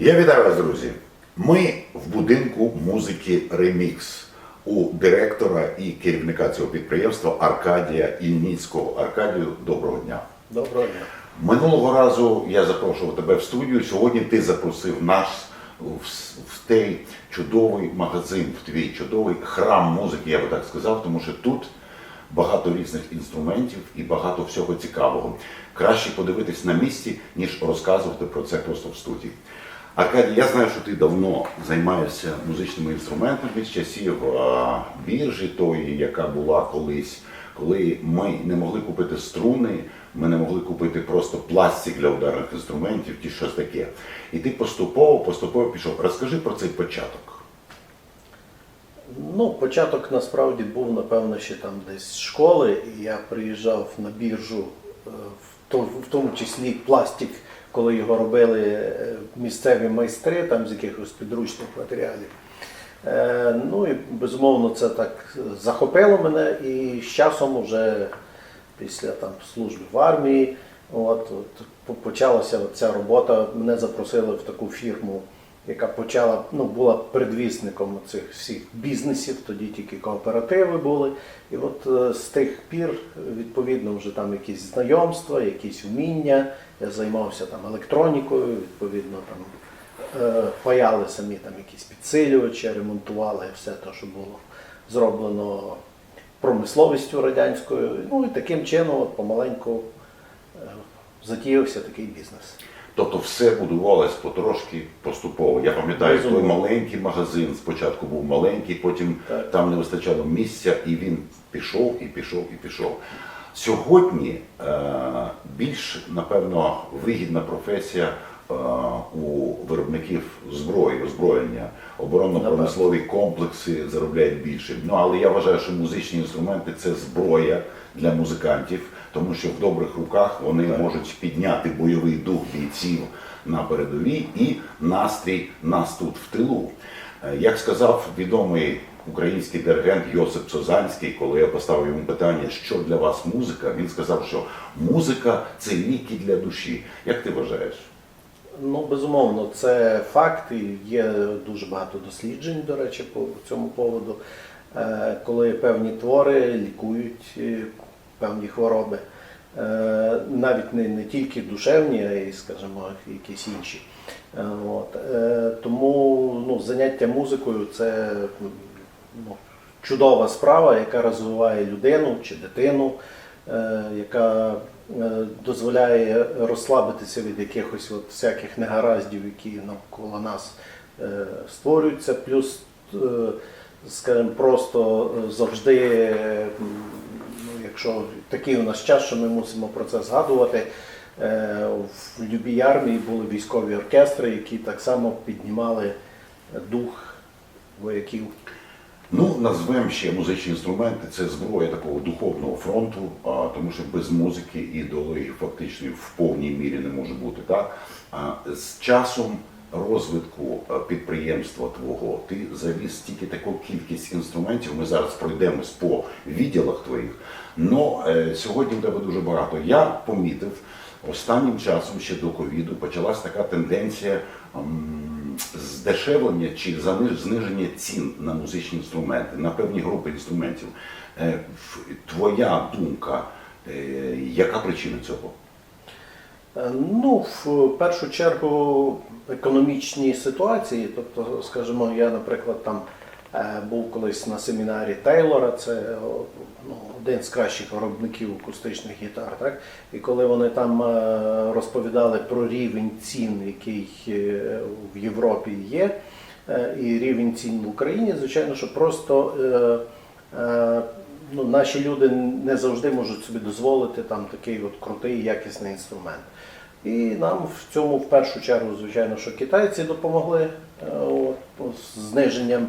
Я вітаю вас, друзі. Ми в будинку музики Ремікс у директора і керівника цього підприємства Аркадія Ільніцького. Аркадію, доброго дня. Доброго дня. Минулого разу я запрошував тебе в студію. Сьогодні ти запросив нас в, в той чудовий магазин, в твій чудовий храм музики, я би так сказав, тому що тут багато різних інструментів і багато всього цікавого. Краще подивитись на місці, ніж розказувати про це просто в студії. Аркадій, я знаю, що ти давно займаєшся музичними інструментами від часів а, біржі, тої, яка була колись, коли ми не могли купити струни, ми не могли купити просто пластик для ударних інструментів, ті щось таке. І ти поступово, поступово пішов. Розкажи про цей початок. Ну, початок насправді був, напевно, ще там десь з школи, і я приїжджав на біржу, е, в тому числі пластик, коли його робили е, місцеві майстри там з якихось підручних матеріалів. Е, Ну і безумовно це так захопило мене, і з часом вже після там служби в армії, от, от почалася ця робота. Мене запросили в таку фірму, яка почала, ну, була предвісником цих всіх бізнесів, тоді тільки кооперативи були. І от е, з тих пір, відповідно, вже там якісь знайомства, якісь вміння. Я займався там електронікою, відповідно, там е, паяли самі там якісь підсилювачі, ремонтували все те, що було зроблено промисловістю радянською. Ну і таким чином от, помаленьку е, затіявся такий бізнес. Тобто все будувалось потрошки поступово. Я пам'ятаю, той маленький магазин спочатку був маленький, потім Так. там не вистачало місця, і він пішов, і пішов, і пішов. Сьогодні е, більш, напевно, вигідна професія е, у виробників зброї, озброєння, оборонно-промислові комплекси заробляють більше. Ну але я вважаю, що музичні інструменти це зброя для музикантів, тому що в добрих руках вони можуть підняти бойовий дух бійців на передовій і настрій нас тут в тилу. Е, Як сказав відомий український диригент Йосип Созанський, коли я поставив йому питання, що для вас музика, він сказав, що музика це ліки для душі. Як ти вважаєш? Ну, безумовно, це факт, і є дуже багато досліджень, до речі, по цьому поводу, е, коли певні твори лікують е, певні хвороби. Е, Навіть не, не тільки душевні, а й, скажімо, якісь інші. Е, От. е, Тому ну, заняття музикою це ну, чудова справа, яка розвиває людину чи дитину, яка дозволяє розслабитися від якихось от всяких негараздів, які навколо нас створюються. Плюс, скажімо, просто завжди, якщо такий у нас час, що ми мусимо про це згадувати. е, В любій армії були військові оркестри, які так само піднімали дух вояків. Ну, назвемо ще музичні інструменти, це зброя такого духовного фронту, а, тому що без музики і ідеології фактично в повній мірі не може бути так. А, з часом розвитку підприємства твого ти завіз тільки таку кількість інструментів. Ми зараз пройдемось по відділах твоїх. Но е, сьогодні в тебе дуже багато. Я помітив останнім часом ще до ковіду почалась така тенденція. здешевлення чи зниження цін на музичні інструменти, на певні групи інструментів. Е, Твоя думка, е, яка причина цього? Е, Ну, в першу чергу, економічні ситуації. Тобто, скажімо, я, наприклад, там е, був колись на семінарі Тейлора, це ну, один з кращих виробників акустичних гітар. Так? І коли вони там е, розповідали про рівень цін, який е, в Європі є, е, і рівень цін в Україні, звичайно, що просто. Ну, наші люди не завжди можуть собі дозволити там такий от крутий якісний інструмент. І нам в цьому в першу чергу, звичайно, що китайці допомогли е, от, зниженням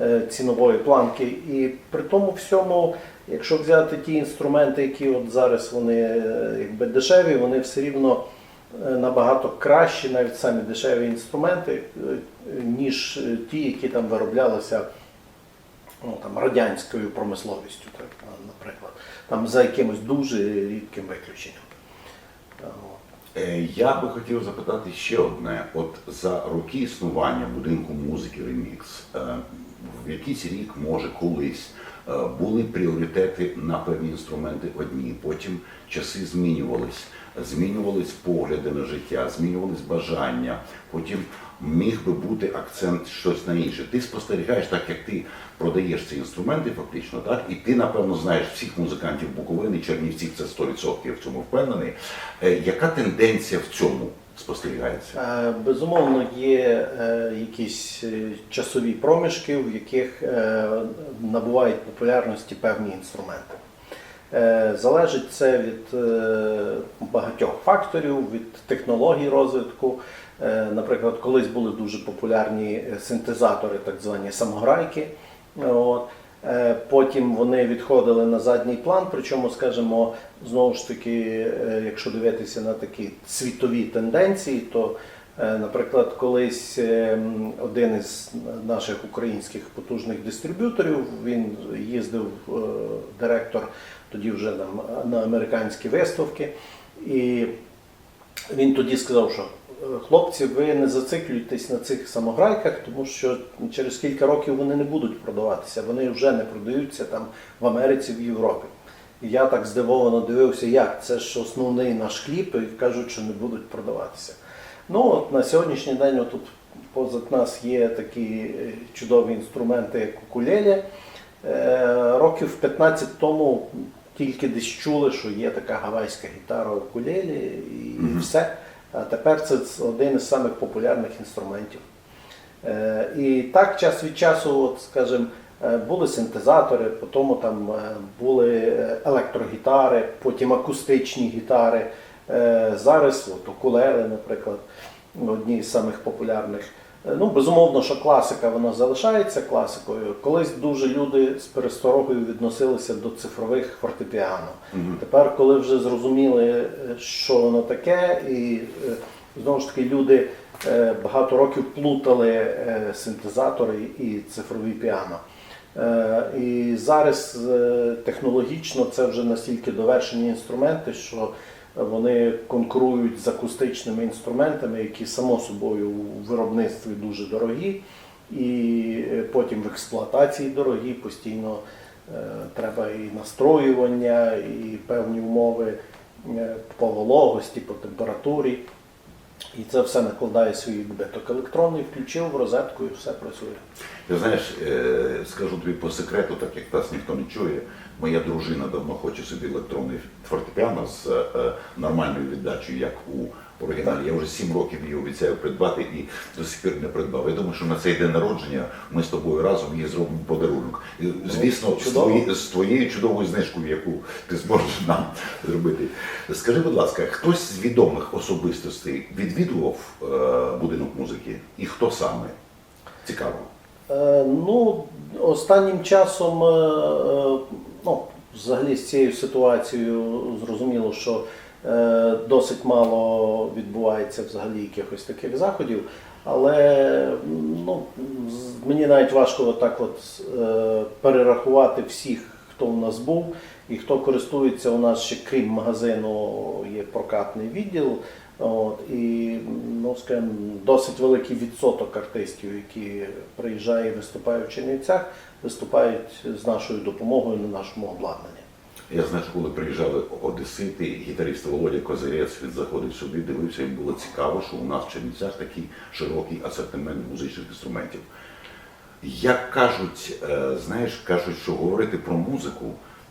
е, цінової планки. І при тому всьому, якщо взяти ті інструменти, які от зараз вони е, якби дешеві, вони все рівно набагато кращі, навіть самі дешеві інструменти, ніж ті, які там вироблялися ну, там, радянською промисловістю, так, наприклад, там за якимось дуже рідким виключенням. Е, Я би хотів запитати ще одне: от за роки існування будинку музики Ремікс, е, в якийсь рік, може, колись е, були пріоритети на певні інструменти одні, потім часи змінювались, змінювались погляди на життя, змінювались бажання, потім міг би бути акцент щось на інше. Ти спостерігаєш так, як ти продаєш ці інструменти, фактично, так, і ти, напевно, знаєш всіх музикантів Буковини, Чернівців, це 100%, я в цьому впевнений. Е, Яка тенденція в цьому спостерігається? Е, Безумовно, є е, якісь часові проміжки, в яких набувають популярності певні інструменти. Е, Залежить це від е, багатьох факторів, від технологій розвитку. Е, Наприклад, колись були дуже популярні синтезатори, так звані самограйки. От. Потім вони відходили на задній план, причому, скажімо, знову ж таки, якщо дивитися на такі світові тенденції, то, наприклад, колись е, один із наших українських потужних дистриб'юторів, він їздив е, директор тоді вже там на американські виставки. І він тоді сказав, що «Е, хлопці, ви не зациклюйтесь на цих самограйках, тому що через кілька років вони не будуть продаватися. Вони вже не продаються там в Америці, в Європі. Я так здивовано дивився, як це ж основний наш хліб, і кажуть, що не будуть продаватися. Ну от на сьогоднішній день отут позад нас є такі е, чудові інструменти, як укулелі. Е, Років 15 тому тільки десь чули, що є така гавайська гітара укулелі і все. А тепер це один із самих популярних інструментів. Е, І так час від часу, от, скажімо, були синтезатори, потім там були електрогітари, потім акустичні гітари. Е, Зараз от, укулеле, наприклад, одні з самих популярних. Е, Ну, безумовно, що класика вона залишається класикою. Колись дуже люди з пересторогою відносилися до цифрових фортепіано. Тепер, коли вже зрозуміли, е, що воно таке, і знову ж таки люди багато років плутали синтезатори і цифрові піано. І зараз технологічно це вже настільки довершені інструменти, що вони конкурують з акустичними інструментами, які само собою у виробництві дуже дорогі, і е, потім в експлуатації дорогі, постійно е, треба і настроювання, і певні умови е, по вологості, по температурі. І це все накладає свій відбиток. Електронний включив в розетку і все працює. Ти знаєш, скажу тобі по секрету, так як нас ніхто не чує. Моя дружина давно хоче собі електронний фортепіано з е, нормальною віддачею, як у оригіналі. Я вже сім років її обіцяю придбати і до сих пір не придбав. Я думаю, що на цей день народження ми з тобою разом їй зробимо подарунок. І, звісно, з, твої, з твоєю чудовою знижкою, яку ти зможеш нам зробити. Скажи, будь ласка, хтось з відомих особистостей відвідував е, будинок музики? І хто саме? Цікаво. Е, Ну, останнім часом, е, е, ну, взагалі з цією ситуацією зрозуміло, що е, досить мало відбувається взагалі якихось таких заходів. Але ну, мені навіть важко так от е, перерахувати всіх, хто у нас був і хто користується у нас ще крім магазину, є прокатний відділ. От, і ну, скажімо, досить великий відсоток артистів, які приїжджає і виступають в Чернівцях, виступають з нашою допомогою на нашому обладнанні. Я знаю, що коли приїжджали одесити, гітарист Володя Козирець, він заходив сюди, дивився, їм було цікаво, що у нас в Чернівцях такий широкий асортимент музичних інструментів. Як кажуть, е, знаєш, кажуть, що говорити про музику,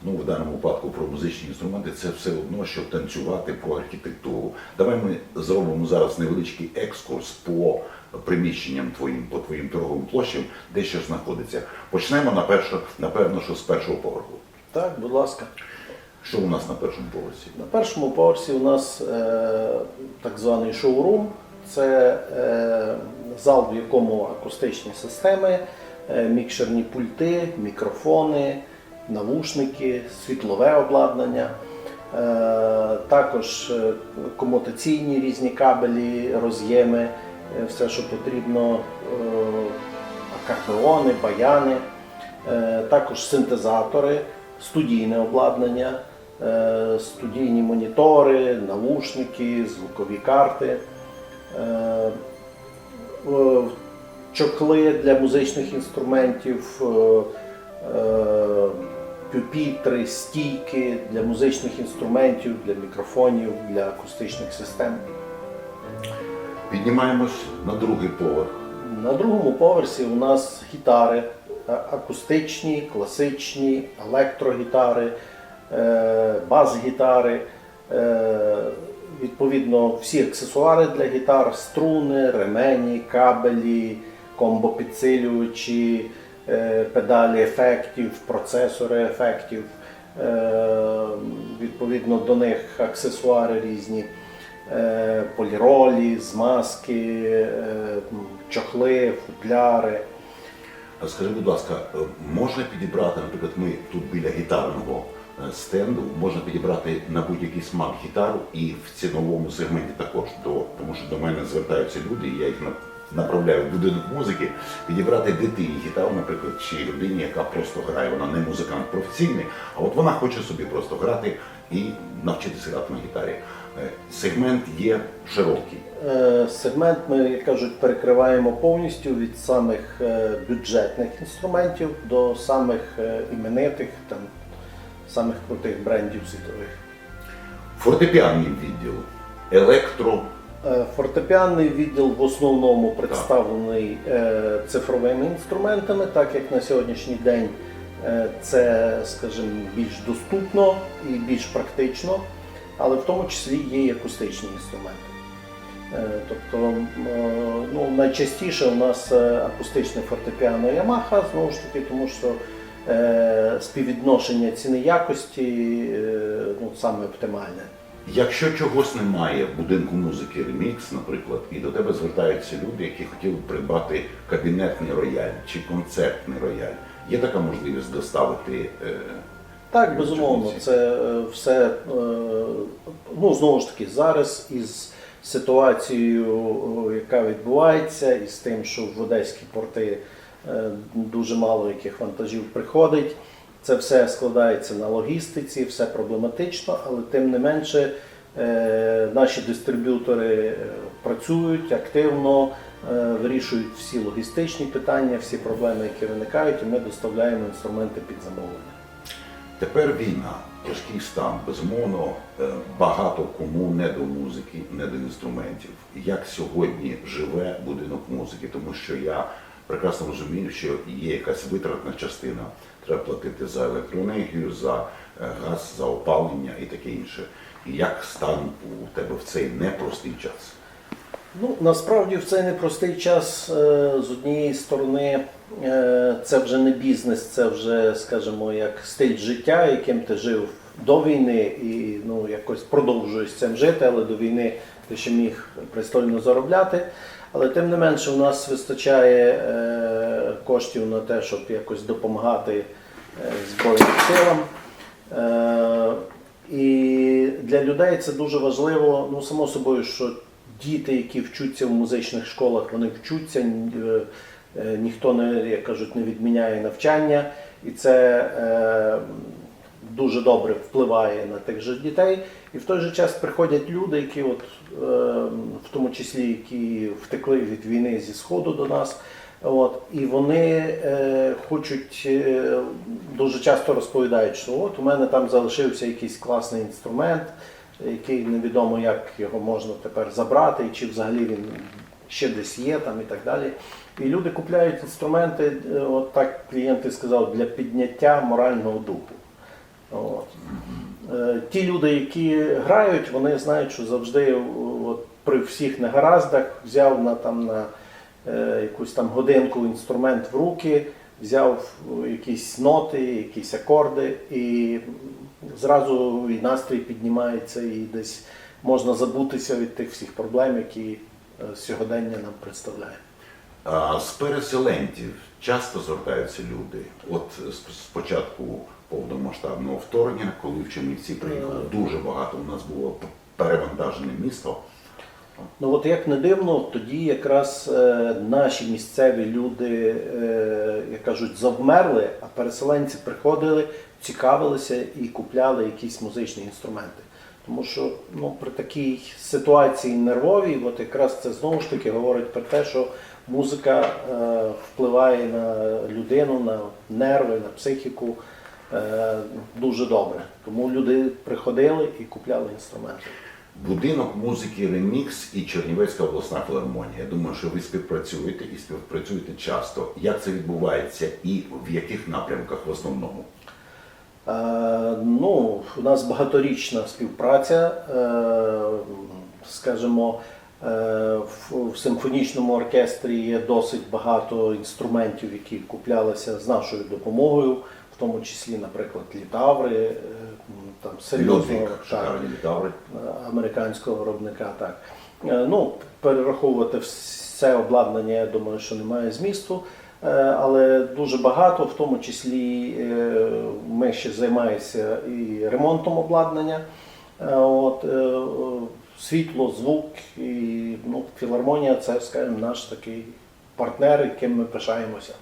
ну в даному випадку про музичні інструменти, це все одно, що танцювати про архітектуру. Давай ми зробимо зараз невеличкий екскурс по приміщенням твоїм, по твоїм торговим площам, де що знаходиться. Почнемо на перше, напевно, що з першого поверху. Так, будь ласка. Що у нас на першому поверсі? На першому поверсі у нас е, так званий шоурум. Це е, зал, в якому акустичні системи, е, мікшерні пульти, мікрофони, навушники, світлове обладнання. Е, також комутаційні різні кабелі, роз'єми, все, що потрібно, акордеони, баяни, також синтезатори, студійне обладнання. студійні монітори, навушники, звукові карти. Е, е, для музичних інструментів, е, пюпітри, стійки для музичних інструментів, для мікрофонів, для акустичних систем. Піднімаємось на другий поверх. На другому поверсі у нас гітари акустичні, класичні, електрогітари, бас-гітари. Відповідно, всі аксесуари для гітар, струни, ремені, кабелі, комбопідсилювачі, е, педалі ефектів, процесори ефектів. Е, Відповідно до них аксесуари різні е, поліролі, змазки, чохли, футляри. Скажи, будь ласка, можна підібрати, наприклад, ми тут біля гітарного стенду, можна підібрати на будь-який смак гітару і в ціновому сегменті також, до, тому що до мене звертаються люди, і я їх на- направляю в будинок музики, підібрати дитині гітару, наприклад, чи людині, яка просто грає, вона не музикант професійний, а от вона хоче собі просто грати і навчитися грати на гітарі. Е, Сегмент є широкий. Е, Сегмент ми, як кажуть, перекриваємо повністю від самих е, бюджетних інструментів до самих е, іменитих, там, самих крутих брендів світових. Фортепіанний відділ, електро, Е, Фортепіанний відділ в основному представлений е, цифровими інструментами, так як на сьогоднішній день е, це, скажімо, більш доступно і більш практично, але в тому числі є і акустичні інструменти. Тобто ну, найчастіше у нас акустичне фортепіано Yamaha, знову ж таки, тому що співвідношення ціни якості е, ну, саме оптимальне. Якщо чогось немає в будинку музики ремікс, наприклад, і до тебе звертаються люди, які хотіли б придбати кабінетний рояль чи концертний рояль, є така можливість доставити. е, Так, безумовно, це е, все, е, ну знову ж таки, зараз із ситуацією, яка відбувається, і з тим, що в одеські порти е, дуже мало яких вантажів приходить. Це все складається на логістиці, все проблематично, але тим не менше е, наші дистриб'ютори е, працюють активно, е, вирішують всі логістичні питання, всі проблеми, які виникають, і ми доставляємо інструменти під замовлення. Тепер війна, тяжкий стан, безумовно, е, багато кому не до музики, не до інструментів. Як сьогодні живе будинок музики, тому що я прекрасно розумію, що є якась витратна частина. Треба платити за електроенергію, за е, газ, за опалення і таке інше. І як стан у тебе в цей непростий час? Ну, насправді в цей непростий час е, з однієї сторони е, це вже не бізнес, це вже, скажімо, як стиль життя, яким ти жив до війни і ну, якось продовжуєш цим жити, але до війни ти ще міг пристойно заробляти. Але тим не менше, у нас вистачає е, коштів на те, щоб якось допомагати е, Збройним силам. Е, і для людей це дуже важливо, ну само собою, що діти, які вчуться в музичних школах, вони вчуться, е, е, ніхто не, як кажуть, не відміняє навчання, і це е, дуже добре впливає на тих же дітей. І в той же час приходять люди, які, от, е, в тому числі, які втекли від війни зі Сходу до нас. От, і вони е, хочуть е, дуже часто розповідають, що от у мене там залишився якийсь класний інструмент, який невідомо, як його можна тепер забрати, чи взагалі він ще десь є там і так далі. І люди купляють інструменти, е, от так клієнт і сказав, для підняття морального духу. От. Е, Ті люди, які грають, вони знають, що завжди от, при всіх негараздах взяв на, там, на е, якусь там годинку інструмент в руки, взяв якісь ноти, якісь акорди, і зразу і настрій піднімається, і десь можна забутися від тих всіх проблем, які е, сьогодення нам представляє. А з переселенців часто звертаються люди. От спочатку повномасштабного вторгнення, коли в Чернівці приїхало дуже багато, у нас було перевантажене місто. Ну от як не дивно, тоді якраз е, наші місцеві люди, е, як кажуть, завмерли, а переселенці приходили, цікавилися і купляли якісь музичні інструменти. Тому що ну, при такій ситуації нервовій, от якраз це знову ж таки говорить про те, що музика е, впливає на людину, на нерви, на психіку е, дуже добре. Тому люди приходили і купляли інструменти. Будинок музики Ремікс і Чернівецька обласна філармонія. Я думаю, що ви співпрацюєте і співпрацюєте часто. Як це відбувається і в яких напрямках в основному? Е, Ну, у нас багаторічна співпраця, е, скажімо, в, в симфонічному оркестрі є досить багато інструментів, які куплялися з нашою допомогою, в тому числі, наприклад, літаври, е, там серйозного літаври. американського виробника. Так. Е, Ну, перераховувати все обладнання, я думаю, що немає змісту. Е, Але дуже багато, в тому числі е, ми ще займаємося і ремонтом обладнання. Е, От, е, е, світло, звук і ну, філармонія це, скажімо, наш такий партнер, яким ми пишаємося.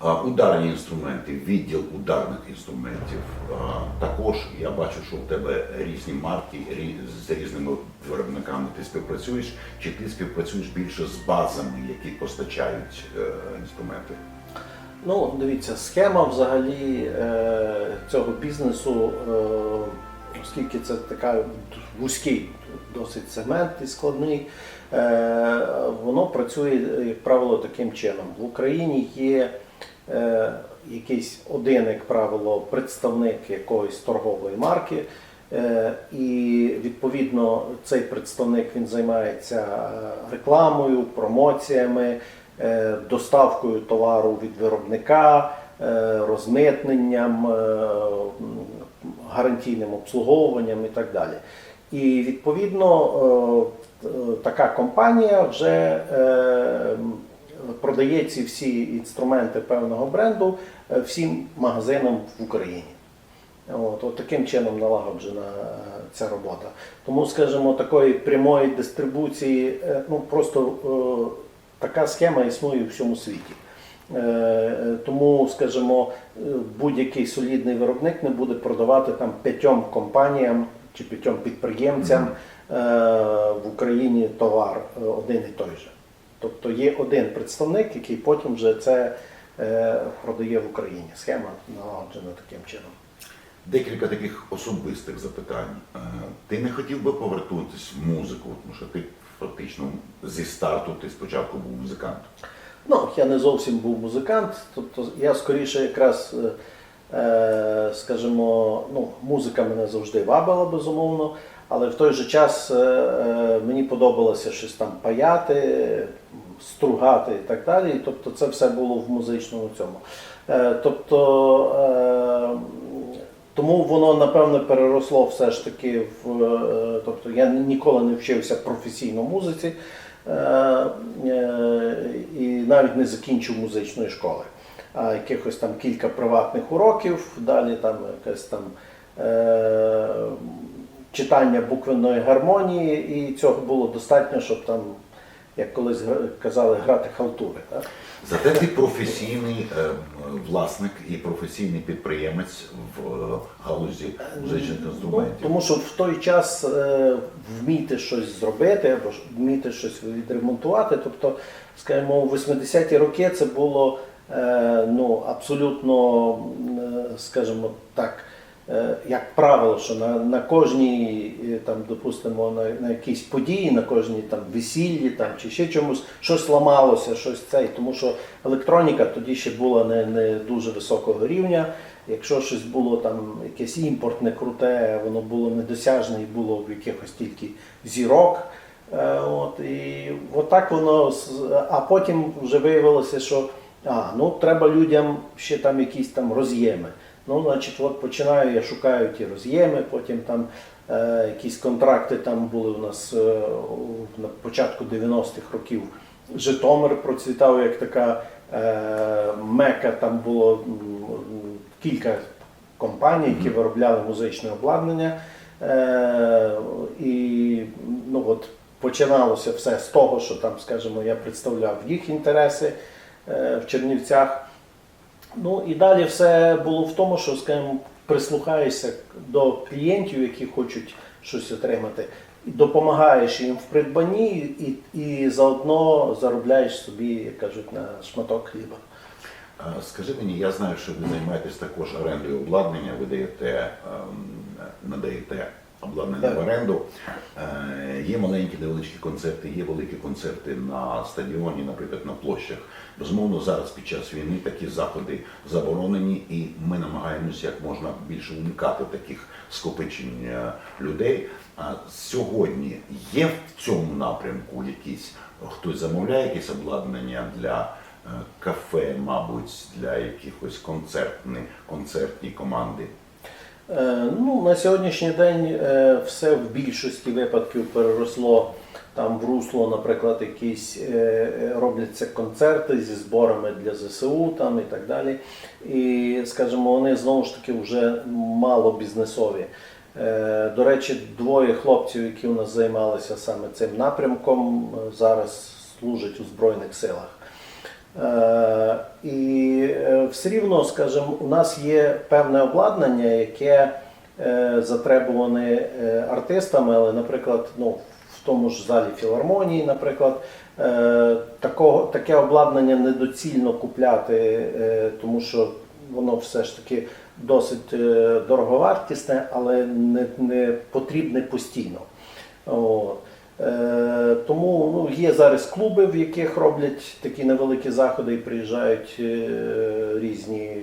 А, Ударні інструменти, відділ ударних інструментів. А, Також я бачу, що в тебе різні марки рі- з різними виробниками ти співпрацюєш, чи ти співпрацюєш більше з базами, які постачають е, інструменти? Ну, дивіться, схема взагалі е, цього бізнесу, е, оскільки це така вузький досить сегмент і складний, е, воно працює, як правило, таким чином. В Україні є е, якийсь один, як правило, представник якоїсь торгової марки. Е, І відповідно цей представник він займається рекламою, промоціями, доставкою товару від виробника, розмитненням, гарантійним обслуговуванням і так далі. І відповідно е, е, така компанія вже е, продає ці всі інструменти певного бренду всім магазинам в Україні. От, от таким чином налагоджена ця робота. Тому, скажімо, такої прямої дистрибуції, ну просто така схема існує у всьому світі. Е, Тому, скажімо, будь-який солідний виробник не буде продавати там п'ятьом компаніям чи п'ятьом підприємцям е, в Україні товар е, один і той же. Тобто є один представник, який потім вже це продає в Україні. Схема налагоджена таким чином. Декілька таких особистих запитань. Ти не хотів би повернутися в музику, тому що ти фактично зі старту ти спочатку був музикантом. Ну, я не зовсім був музикант, тобто я скоріше якраз, е, е, скажімо, ну, музика мене завжди вабила, безумовно, але в той же час е, е, мені подобалося щось там паяти, стругати і так далі. Тобто це все було в музичному цьому. Е, тобто, е, тому воно напевне переросло все ж таки в. е, Тобто я ніколи не вчився професійно музиці е, е, навіть не закінчив музичної школи. А якихось там кілька приватних уроків, далі там якесь там е, читання буквенної гармонії, і цього було достатньо, щоб там, як колись казали, грати халтури. Так? Зате ти професійний е, власник і професійний підприємець в е, галузі музичних Ну, інструментів. тому що в той час е, вміти щось зробити або вміти щось відремонтувати. Тобто, скажімо, у 80-ті роки це було е, ну, абсолютно, е, скажімо так, е, як правило, що на, на кожній, е, там, допустимо, на, на якійсь події, на кожній там весіллі там, чи ще чомусь щось ламалося, щось цей, тому що електроніка тоді ще була не, не дуже високого рівня. Якщо щось було там якесь імпортне круте, воно було недосяжне і було в якихось тільки зірок. Е, От, і отак воно, а потім вже виявилося, що а, ну, треба людям ще там якісь там роз'єми. Ну, значить, от починаю, я шукаю ті роз'єми, потім там е, якісь контракти там були у нас е, на початку 90-х років. Житомир процвітав як така е, мека, там було кілька компаній, які виробляли музичне обладнання. Е, і ну, от, починалося все з того, що там, скажімо, я представляв їх інтереси е, в Чернівцях. Ну і далі все було в тому, що, скажімо, прислухаєшся до клієнтів, які хочуть щось отримати, допомагаєш їм в придбанні, і, і заодно заробляєш собі, як кажуть, на шматок хліба. Скажи мені, я знаю, що ви займаєтесь також орендою обладнання, ви даєте, ем, надаєте обладнання в оренду. Е, Є маленькі невеличкі концерти, є великі концерти на стадіоні, наприклад, на площах. Безумовно, зараз під час війни такі заходи заборонені, і ми намагаємося як можна більше уникати таких скопичень е, людей. А сьогодні є в цьому напрямку якісь хтось замовляє якесь обладнання для е, кафе, мабуть, для якихось концертні, концертні команди. Е, Ну, на сьогоднішній день е, все в більшості випадків переросло там в русло, наприклад, якісь е, робляться концерти зі зборами для ЗСУ там і так далі. І, скажімо, вони знову ж таки вже мало бізнесові. До речі, двоє хлопців, які у нас займалися саме цим напрямком, зараз служать у Збройних силах. Е, І е, все рівно, скажімо, у нас є певне обладнання, яке е, затребуване артистами, але, наприклад, ну, в тому ж залі філармонії, наприклад, такого, таке обладнання недоцільно купляти, тому що воно все ж таки досить дороговартісне, але не, не потрібне постійно. От. Е, тому ну, є зараз клуби, в яких роблять такі невеликі заходи і приїжджають е, різні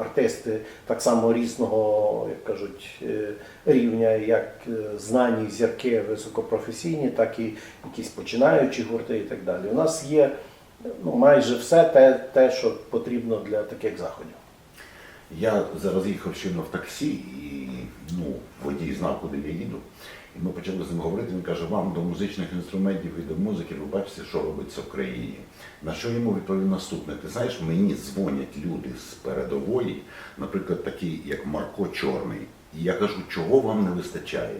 артисти, так само різного, як кажуть, е, рівня, як знані зірки високопрофесійні, так і якісь починаючі гурти і так далі. У нас є ну, майже все те, те, що потрібно для таких заходів. Я зараз їхав щойно в таксі, і ну, водій знав, куди я їду. І ми почали з ним говорити. Він каже, вам до музичних інструментів і до музики, ви бачите, що робиться в країні. На що йому відповів наступне? Ти знаєш, мені дзвонять люди з передової, наприклад, такі, як Марко Чорний. І я кажу, чого вам не вистачає?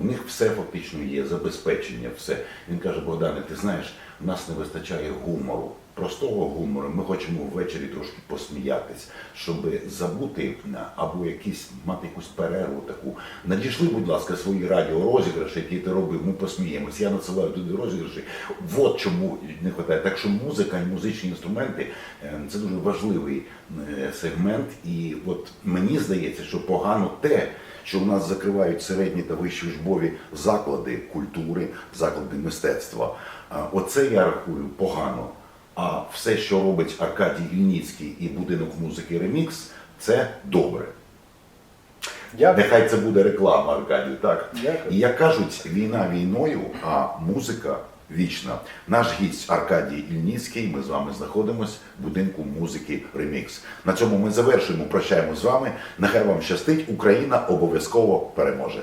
У них все фактично є, забезпечення, все. Він каже, Богдане, ти знаєш, в нас не вистачає гумору, простого гумору. Ми хочемо ввечері трошки посміятись, щоб забути або якісь мати якусь перерву таку. Надійшли, будь ласка, свої радіорозіграші, які ти робив, ми посміємось. Я надсилаю туди розіграші. От чому не вистачає. Так що музика і музичні інструменти е, це дуже важливий е, сегмент. І от мені здається, що погано те, що у нас закривають середні та вищі учбові заклади культури, заклади мистецтва. Оце я рахую погано. А все, що робить Аркадій Ільницький і будинок музики Ремікс, це добре. Дякую. Нехай це буде реклама, Аркадію, так? Дякую. І як кажуть, війна війною, а музика вічна. Наш гість Аркадій Ільницький. Ми з вами знаходимось в будинку музики Ремікс. На цьому ми завершуємо. Прощаємо з вами. Нехай вам щастить. Україна обов'язково переможе.